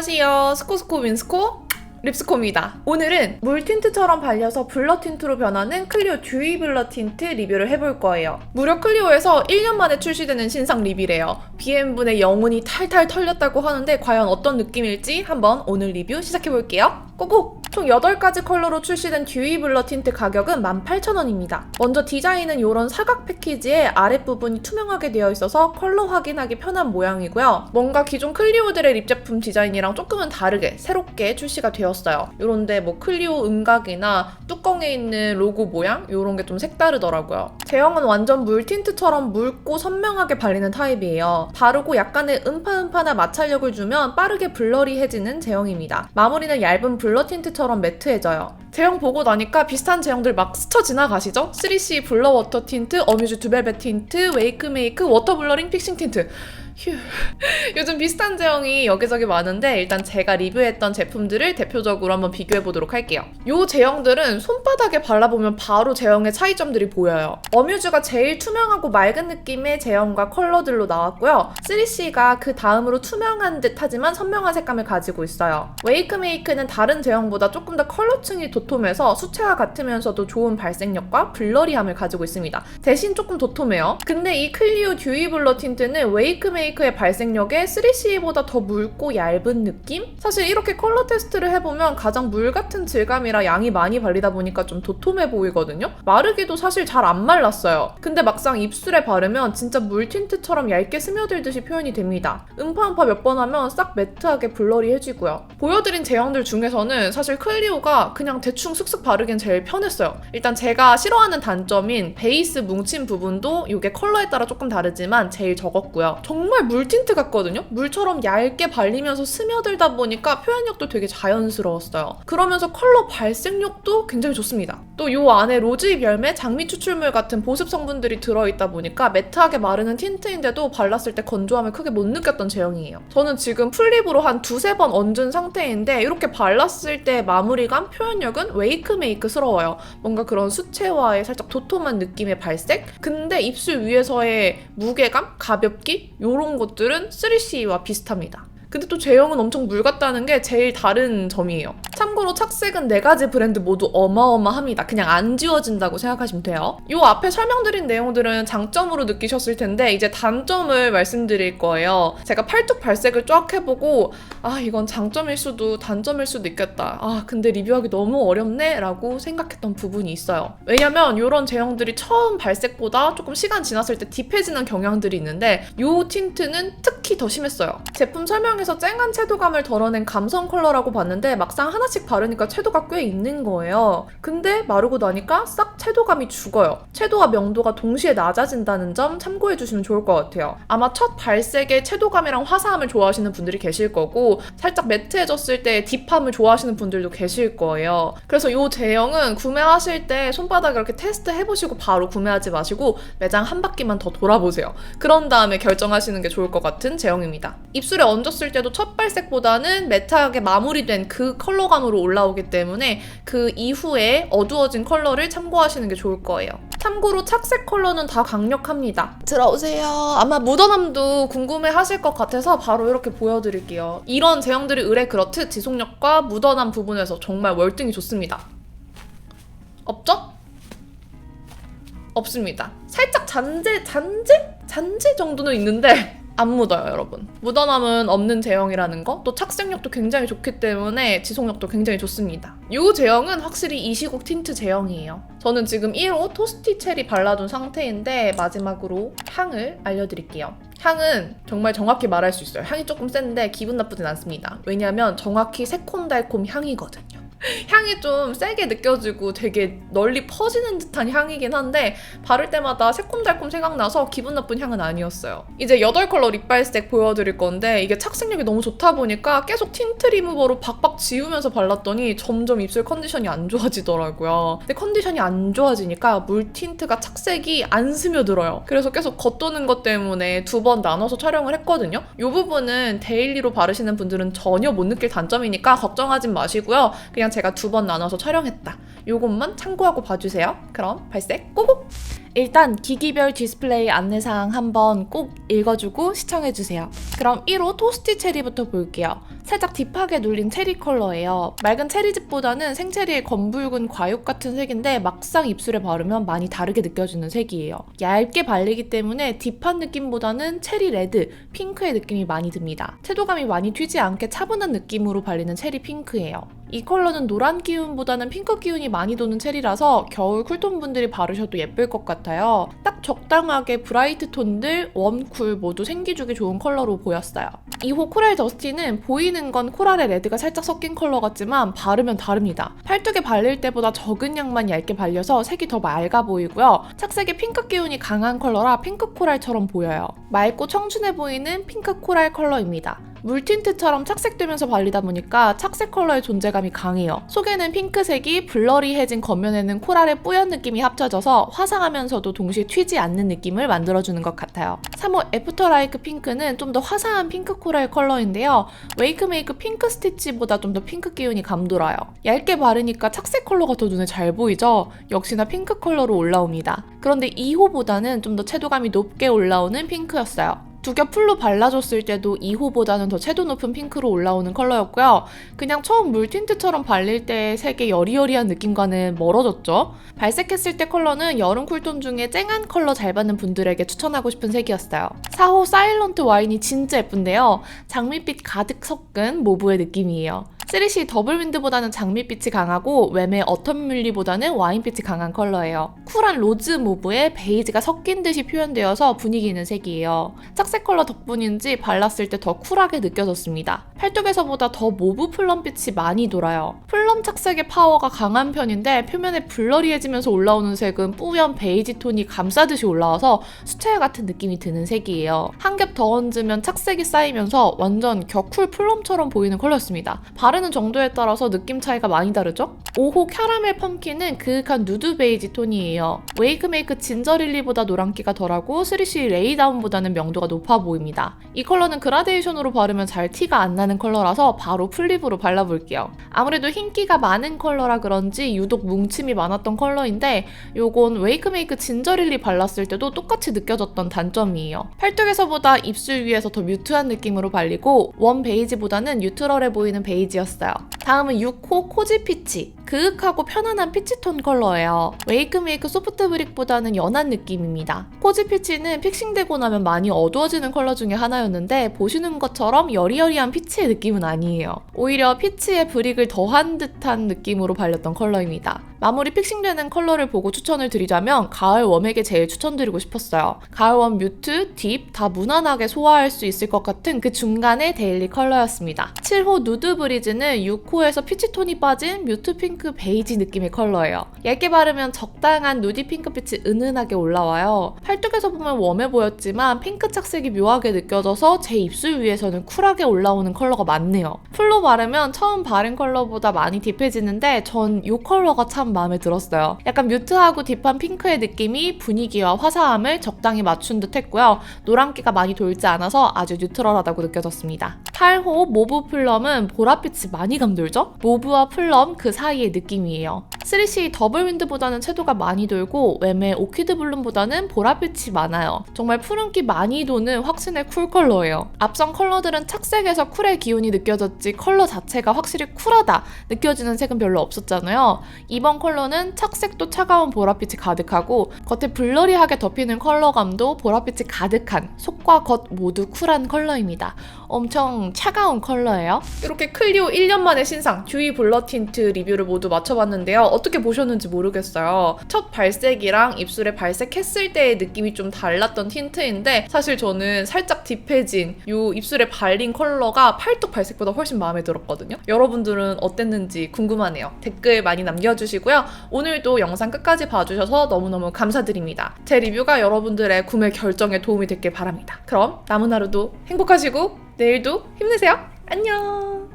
안녕하세요. 스코스코 윈스코 립스코입니다. 오늘은 물 틴트처럼 발려서 블러 틴트로 변하는 클리오 듀이 블러 틴트 리뷰를 해볼 거예요. 무려 클리오에서 1년 만에 출시되는 신상 립이래요. BM분의 영혼이 탈탈 털렸다고 하는데 과연 어떤 느낌일지 한번 오늘 리뷰 시작해볼게요. 고고! 총 8가지 컬러로 출시된 듀이 블러 틴트 가격은 18,000원입니다. 먼저 디자인은 이런 사각 패키지에 아랫부분이 투명하게 되어 있어서 컬러 확인하기 편한 모양이고요. 뭔가 기존 클리오들의 립 제품 디자인이랑 조금은 다르게 새롭게 출시가 되었어요. 이런데 뭐 클리오 음각이나 뚜껑에 있는 로고 모양 이런 게 좀 색다르더라고요. 제형은 완전 물 틴트처럼 묽고 선명하게 발리는 타입이에요. 바르고 약간의 음파음파나 마찰력을 주면 빠르게 블러리해지는 제형입니다. 마무리는 얇은 블러 틴트처럼 매트해져요. 제형 보고 나니까 비슷한 제형들 막 스쳐 지나가시죠? 3C 블러 워터 틴트, 어뮤즈 두벨벳 틴트, 웨이크 메이크, 워터 블러링 픽싱 틴트. 휴. 요즘 비슷한 제형이 여기저기 많은데 일단 제가 리뷰했던 제품들을 대표적으로 한번 비교해 보도록 할게요. 요 제형들은 손바닥에 발라보면 바로 제형의 차이점들이 보여요. 어뮤즈가 제일 투명하고 맑은 느낌의 제형과 컬러들로 나왔고요. 3C가 그 다음으로 투명한 듯 하지만 선명한 색감을 가지고 있어요. 웨이크메이크는 다른 제형보다 조금 더 컬러층이 도톰해서 수채화 같으면서도 좋은 발색력과 블러리함을 가지고 있습니다. 대신 조금 도톰해요. 근데 이 클리오 듀이 블러 틴트는 웨이크메이크 의 발색력에 3CE보다 더 묽고 얇은 느낌? 사실 이렇게 컬러 테스트를 해보면 가장 물 같은 질감이라 양이 많이 발리다 보니까 좀 도톰해 보이거든요? 마르기도 사실 잘 안 말랐어요. 근데 막상 입술에 바르면 진짜 물 틴트처럼 얇게 스며들듯이 표현이 됩니다. 음파음파 몇 번 하면 싹 매트하게 블러리해지고요. 보여드린 제형들 중에서는 사실 클리오가 그냥 대충 슥슥 바르기엔 제일 편했어요. 일단 제가 싫어하는 단점인 베이스 뭉친 부분도 이게 컬러에 따라 조금 다르지만 제일 적었고요. 정말 물 틴트 같거든요? 물처럼 얇게 발리면서 스며들다 보니까 표현력도 되게 자연스러웠어요. 그러면서 컬러 발색력도 굉장히 좋습니다. 또 이 안에 로즈잎 열매, 장미 추출물 같은 보습 성분들이 들어있다 보니까 매트하게 마르는 틴트인데도 발랐을 때 건조함을 크게 못 느꼈던 제형이에요. 저는 지금 풀립으로 한 두세 번 얹은 상태인데 이렇게 발랐을 때 마무리감, 표현력은 웨이크 메이크스러워요. 뭔가 그런 수채화의 살짝 도톰한 느낌의 발색? 근데 입술 위에서의 무게감, 가볍기? 이런 것들은 3CE와 비슷합니다. 근데 또 제형은 엄청 물 같다는 게 제일 다른 점이에요. 참고로 착색은 네 가지 브랜드 모두 어마어마합니다. 그냥 안 지워진다고 생각하시면 돼요. 이 앞에 설명드린 내용들은 장점으로 느끼셨을 텐데 이제 단점을 말씀드릴 거예요. 제가 팔뚝 발색을 쫙 해보고 아 이건 장점일 수도 단점일 수도 있겠다. 아 근데 리뷰하기 너무 어렵네 라고 생각했던 부분이 있어요. 왜냐면 이런 제형들이 처음 발색보다 조금 시간 지났을 때 딥해지는 경향들이 있는데 이 틴트는 특히 더 심했어요. 제품 설명 에서 쨍한 채도감을 덜어낸 감성 컬러라고 봤는데 막상 하나씩 바르니까 채도가 꽤 있는 거예요. 근데 마르고 나니까 싹 채도감이 죽어요. 채도와 명도가 동시에 낮아진다는 점 참고해 주시면 좋을 것 같아요. 아마 첫 발색의 채도감이랑 화사함을 좋아하시는 분들이 계실 거고 살짝 매트해졌을 때 딥함을 좋아하시는 분들도 계실 거예요. 그래서 이 제형은 구매하실 때 손바닥에 이렇게 테스트 해보시고 바로 구매하지 마시고 매장 한 바퀴만 더 돌아보세요. 그런 다음에 결정하시는 게 좋을 것 같은 제형입니다. 입술에 얹었을 때도 첫 발색보다는 매트하게 마무리된 그 컬러감으로 올라오기 때문에 그 이후에 어두워진 컬러를 참고하시는 게 좋을 거예요. 참고로 착색 컬러는 다 강력합니다. 들어오세요. 아마 묻어남도 궁금해 하실 것 같아서 바로 이렇게 보여드릴게요. 이런 제형들이 의뢰 그렇듯 지속력과 묻어남 부분에서 정말 월등히 좋습니다. 없죠? 없습니다. 살짝 잔재, 잔재? 잔재 정도는 있는데 안 묻어요, 여러분. 묻어남은 없는 제형이라는 거, 또 착색력도 굉장히 좋기 때문에 지속력도 굉장히 좋습니다. 이 제형은 확실히 이 시국 틴트 제형이에요. 저는 지금 1호 토스티 체리 발라둔 상태인데 마지막으로 향을 알려드릴게요. 향은 정말 정확히 말할 수 있어요. 향이 조금 센데 기분 나쁘진 않습니다. 왜냐하면 정확히 새콤달콤 향이거든요. 향이 좀 세게 느껴지고 되게 널리 퍼지는 듯한 향이긴 한데 바를 때마다 새콤달콤 생각나서 기분 나쁜 향은 아니었어요. 이제 8컬러 립발색 보여드릴 건데 이게 착색력이 너무 좋다 보니까 계속 틴트 리무버로 박박 지우면서 발랐더니 점점 입술 컨디션이 안 좋아지더라고요. 근데 컨디션이 안 좋아지니까 물 틴트가 착색이 안 스며들어요. 그래서 계속 겉도는 것 때문에 두 번 나눠서 촬영을 했거든요. 이 부분은 데일리로 바르시는 분들은 전혀 못 느낄 단점이니까 걱정하지 마시고요. 그냥 그냥 제가 두 번 나눠서 촬영했다. 요것만 참고하고 봐주세요. 그럼 발색 고고! 일단 기기별 디스플레이 안내사항 한번 꼭 읽어주고 시청해주세요. 그럼 1호 토스티 체리부터 볼게요. 살짝 딥하게 눌린 체리 컬러예요. 맑은 체리즙보다는 생체리의 검붉은 과육 같은 색인데 막상 입술에 바르면 많이 다르게 느껴지는 색이에요. 얇게 발리기 때문에 딥한 느낌보다는 체리 레드, 핑크의 느낌이 많이 듭니다. 채도감이 많이 튀지 않게 차분한 느낌으로 발리는 체리 핑크예요. 이 컬러는 노란 기운보다는 핑크 기운이 많이 도는 체리라서 겨울 쿨톤 분들이 바르셔도 예쁠 것 같아요. 딱 적당하게 브라이트 톤들, 웜, 쿨 모두 생기주기 좋은 컬러로 보였어요. 2호 코랄 더스티는 보이는 건 코랄의 레드가 살짝 섞인 컬러 같지만 바르면 다릅니다. 팔뚝에 발릴 때보다 적은 양만 얇게 발려서 색이 더 맑아 보이고요. 착색의 핑크 기운이 강한 컬러라 핑크 코랄처럼 보여요. 맑고 청순해 보이는 핑크 코랄 컬러입니다. 물틴트처럼 착색되면서 발리다 보니까 착색 컬러의 존재감이 강해요. 속에는 핑크색이 블러리해진 겉면에는 코랄의 뿌연 느낌이 합쳐져서 화사하면서도 동시에 튀지 않는 느낌을 만들어주는 것 같아요. 3호 애프터라이크 핑크는 좀 더 화사한 핑크 코랄 컬러인데요. 웨이크메이크 핑크 스티치보다 좀 더 핑크 기운이 감돌아요. 얇게 바르니까 착색 컬러가 더 눈에 잘 보이죠? 역시나 핑크 컬러로 올라옵니다. 그런데 2호보다는 좀 더 채도감이 높게 올라오는 핑크였어요. 두 겹 풀로 발라줬을 때도 2호보다는 더 채도 높은 핑크로 올라오는 컬러였고요. 그냥 처음 물틴트처럼 발릴 때의 색의 여리여리한 느낌과는 멀어졌죠. 발색했을 때 컬러는 여름 쿨톤 중에 쨍한 컬러 잘 받는 분들에게 추천하고 싶은 색이었어요. 4호 사일런트 와인이 진짜 예쁜데요. 장밋빛 가득 섞은 모브의 느낌이에요. 3C 더블윈드보다는 장밋빛이 강하고 웸의 어텀 뮬리보다는 와인빛이 강한 컬러예요. 쿨한 로즈 모브에 베이지가 섞인 듯이 표현되어서 분위기 있는 색이에요. 착색 컬러 덕분인지 발랐을 때 더 쿨하게 느껴졌습니다. 팔뚝에서보다 더 모브 플럼빛이 많이 돌아요. 플럼 착색의 파워가 강한 편인데 표면에 블러리해지면서 올라오는 색은 뿌연 베이지 톤이 감싸듯이 올라와서 수채화 같은 느낌이 드는 색이에요. 한 겹 더 얹으면 착색이 쌓이면서 완전 격쿨 플럼처럼 보이는 컬러였습니다. 바 르는 정도에 따라서 느낌 차이가 많이 다르죠? 5호 캐러멜 펌킨은 그윽한 누드 베이지 톤이에요. 웨이크메이크 진저 릴리보다 노란기가 덜하고 3C 레이다운보다는 명도가 높아 보입니다. 이 컬러는 그라데이션으로 바르면 잘 티가 안 나는 컬러라서 바로 플립으로 발라볼게요. 아무래도 흰기가 많은 컬러라 그런지 유독 뭉침이 많았던 컬러인데 요건 웨이크메이크 진저 릴리 발랐을 때도 똑같이 느껴졌던 단점이에요. 팔뚝에서보다 입술 위에서 더 뮤트한 느낌으로 발리고 원 베이지보다는 뉴트럴해 보이는 베이지였어요. 다음은 6호 코지 피치. 그윽하고 편안한 피치톤 컬러예요. 웨이크메이크 소프트 브릭보다는 연한 느낌입니다. 코지 피치는 픽싱되고 나면 많이 어두워지는 컬러 중에 하나였는데 보시는 것처럼 여리여리한 피치의 느낌은 아니에요. 오히려 피치의 브릭을 더한 듯한 느낌으로 발렸던 컬러입니다. 마무리 픽싱되는 컬러를 보고 추천을 드리자면 가을 웜에게 제일 추천드리고 싶었어요. 가을 웜 뮤트, 딥 다 무난하게 소화할 수 있을 것 같은 그 중간의 데일리 컬러였습니다. 7호 누드 브리즈는 6호에서 피치톤이 빠진 뮤트 핑크 베이지 느낌의 컬러예요. 얇게 바르면 적당한 누디 핑크빛이 은은하게 올라와요. 팔뚝에서 보면 웜해 보였지만 핑크 착색이 묘하게 느껴져서 제 입술 위에서는 쿨하게 올라오는 컬러가 많네요. 풀로 바르면 처음 바른 컬러보다 많이 딥해지는데 전 이 컬러가 참 마음에 들었어요. 약간 뮤트하고 딥한 핑크의 느낌이 분위기와 화사함을 적당히 맞춘 듯 했고요. 노란기가 많이 돌지 않아서 아주 뉴트럴하다고 느껴졌습니다. 8호 모브 플럼은 보랏빛이 많이 감돌죠? 모브와 플럼 그 사이의 느낌이에요. 3C 더블 윈드보다는 채도가 많이 돌고 웸의 오키드 블룸보다는 보랏빛이 많아요. 정말 푸른기 많이 도는 확신의 쿨 컬러예요. 앞선 컬러들은 착색에서 쿨의 기운이 느껴졌지 컬러 자체가 확실히 쿨하다 느껴지는 색은 별로 없었잖아요. 이번 컬러는 착색도 차가운 보랏빛이 가득하고 겉에 블러리하게 덮이는 컬러감도 보랏빛이 가득한 속과 겉 모두 쿨한 컬러입니다. 엄청 차가운 컬러예요. 이렇게 클리오 1년 만에 신상 듀이 블러 틴트 리뷰를 모두 맞춰봤는데요. 어떻게 보셨는지 모르겠어요. 첫 발색이랑 입술에 발색했을 때의 느낌이 좀 달랐던 틴트인데 사실 저는 살짝 딥해진 이 입술에 발린 컬러가 팔뚝 발색보다 훨씬 마음에 들었거든요. 여러분들은 어땠는지 궁금하네요. 댓글 많이 남겨주시고요. 오늘도 영상 끝까지 봐주셔서 너무너무 감사드립니다. 제 리뷰가 여러분들의 구매 결정에 도움이 됐길 바랍니다. 그럼 남은 하루도 행복하시고 내일도 힘내세요. 안녕.